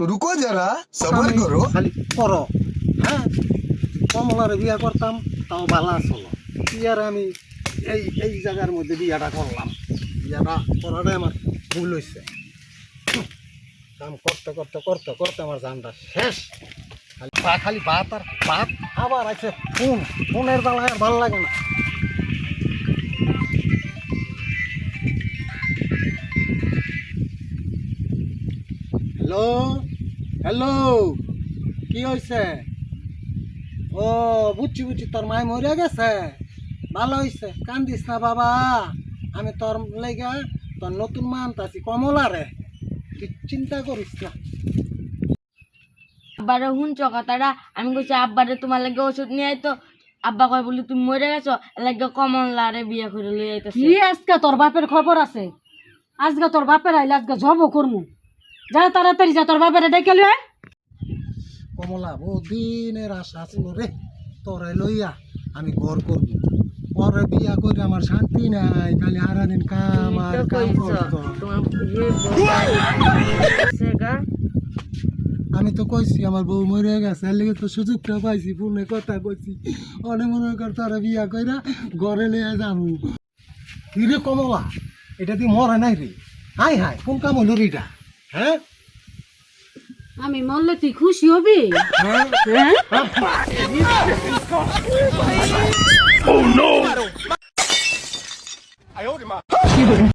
রুকো যারা সবার করো খালি করো হ্যাঁ কমলার বিয়া করতাম তাও বালা চলো বিয়ার আর আমি এই এই জায়গার মধ্যে বিয়াটা করলাম বিয়াটা করাটাই আমার ভুল হয়েছে কাম করতে করতে করতে করতে আমার জানটা শেষ খালি পা খালি ভাত আর ভাত আবার আছে ফোন ফোনের জ্বালায় আর ভালো লাগে না হ্যালো হ্যালো কি হয়েছে ও বুঝছি বুঝছি তোর মায় মরে গেছে? ভালো হয়েছে কান্দিস না বাবা। আমি তোর লেগা তোর নতুন মা আনতাছি কমলা রে। তুই চিন্তা করিস না। আব্বারে শুনছ কথাটা? আমি কইছি আব্বারে তোমার লাগে ওষুধ নিয়ে আইতো। আব্বা কয় বলি তুমি মরে গেছো? লাগে কমলারে বিয়ে করে লই আইতাছে। কি আজকে তোর বাপের খবর আছে? আজকে তোর বাপের আইলে আজকে জব করমু। যা তাড়াতাড়ি যা তোর বাপের ডেকে লিয়ে। কমলা বহুদিনের আশা ছিল রে তোরে লইয়া আমি ঘর করব। পরে বিয়া করে আমার শান্তি নাই খালি সারাদিন কাম আর কাম করতো। আমি তো কইছি আমার বউ মরে গেছে এর লেগে তো সুযোগটা পাইছি ফোনে কথা কইছি। অনেক মনে কর তারা বিয়া কইরা ঘরে লিয়ে যাব। কিরে কমলা এটা দিয়ে মরে নাই রে? হাই হাই কোন কাম হলো রে এটা? হ্যাঁ? আমি মরলে তুই খুশি হবি? হ্যাঁ?